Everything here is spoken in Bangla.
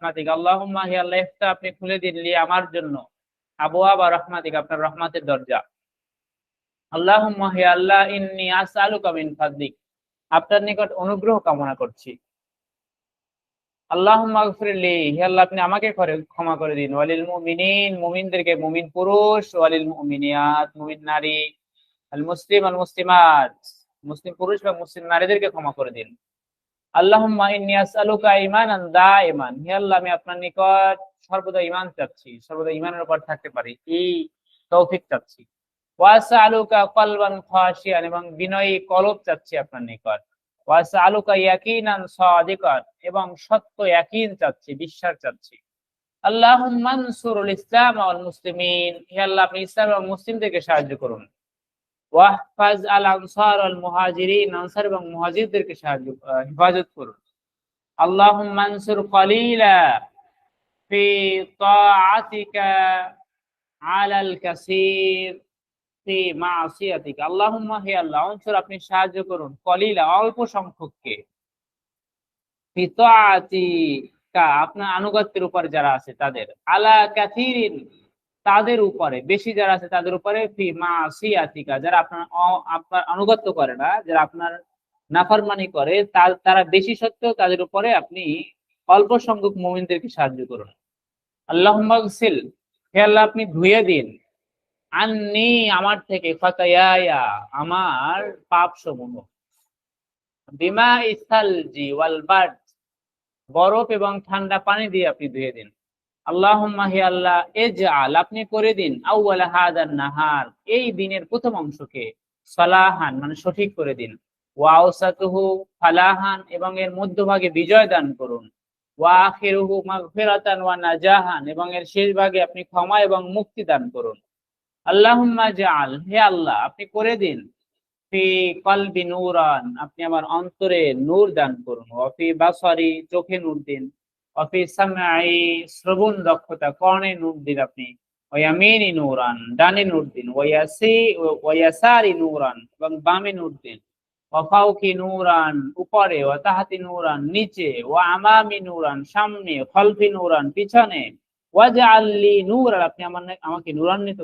রহমাতিক। আল্লাহ আপনি খুলে দিন লি আমার জন্য। আবওয়াবা রহমাতিক, আপনার রহমাতের দরজা। আল্লাহ ইন্নী আপনার নিকট অনুগ্রহ কামনা করছি। আমাকে ক্ষমা করে দিন। ওয়ালিল মুমিন পুরুষ নারী মুসলিম মুসলিম পুরুষ বা মুসলিম নারীদেরকে ক্ষমা করে দিন। আল্লাহুম্মা আল্লাহ, আমি আপনার নিকট সর্বদা ঈমান চাচ্ছি, সর্বদা ঈমানের উপর থাকতে পারি। এই তৌফিক চাচ্ছি। এবং বিনয়ী কলব চাচ্ছি আপনার নিকট। এবং সত্য চাচ্ছি, বিশ্বাস চাচ্ছি। ইসলাম মুসলিমিন। আল্লাহ, আপনি ইসলাম এবং মুসলিমদেরকে সাহায্য করুন। ওয়াহফাজ আল আনসার আল মুহাজিরিন, আনসার এবং মুহাজিরদেরকে সাহায্য হেফাজত করুন। ফি তাআতিকা কাসীর ফি আল্লাহুম্মা, হে আল্লাহ, আনসুর, আপনি সাহায্য করুন। কলিলা, অল্প সংখ্যককে। ফি তাআতিকা, আপনার আনুগত্যের উপর যারা আছে তাদের। আলা কাসীরিন তাদের উপরে, বেশি যারা আছে তাদের উপরে ফি মাসিয়াতিকা যারা আপনার আপনার আনুগত্য করে না, যারা আপনার নাফারমানি করে তারা বেশি সত্ত্বেও তাদের উপরে আপনি অল্প সংখ্যক মুমিনদেরকে সাহায্য করুন। আল্লাহ মাগসিল হে আল্লাহ আপনি ধুয়ে দিন। আন্নি আমার থেকে ফাতায়া আমার পাপ সমূহ বিমা ইসালজি ওয়াল বরফ এবং ঠান্ডা পানি দিয়ে আপনি ধুয়ে দিন। আল্লাহুম্মা হে আল্লাহ, এজআল, আপনি করে দিন। আউয়াল হাদান নাহার, এই দিনের প্রথম অংশকে সালাহান মানে সঠিক করে দিন। ওয়া আওসাতুহু ফালাহান, এবং এর মধ্যভাগে বিজয় দান করুন। ওয়া আখিরুহু মাগফিরাতান ওয়া নাজাহান, এবং এর শেষ ভাগে আপনি ক্ষমা এবং মুক্তি দান করুন। আল্লাহুম্মা জাআল, হে আল্লাহ, আপনি করে দিন। ফি কলবি নূরান, আপনি আমার অন্তরে নূর দান করুন। ওয়া ফি বাসারি, চোখে নূর দিন। অফি শ্রবণ দক্ষতা কর্ণে নূর দিন আপনি? ওয়ামিনি নূরান, ডানে নূর দিন ওয়াসি ওয়াসারি নূরান এবং বামে নূর দিন ওয়াফাউকি নূরান, উপরে। ওয়া তাহাতি নূরান, নিচে। ওয়া আমামি নূরান, সামনে। খলফি নূরান, পিছনে। ওয়াজআল লি নূরান, আপনি আমার আমাকে নূরান্বিত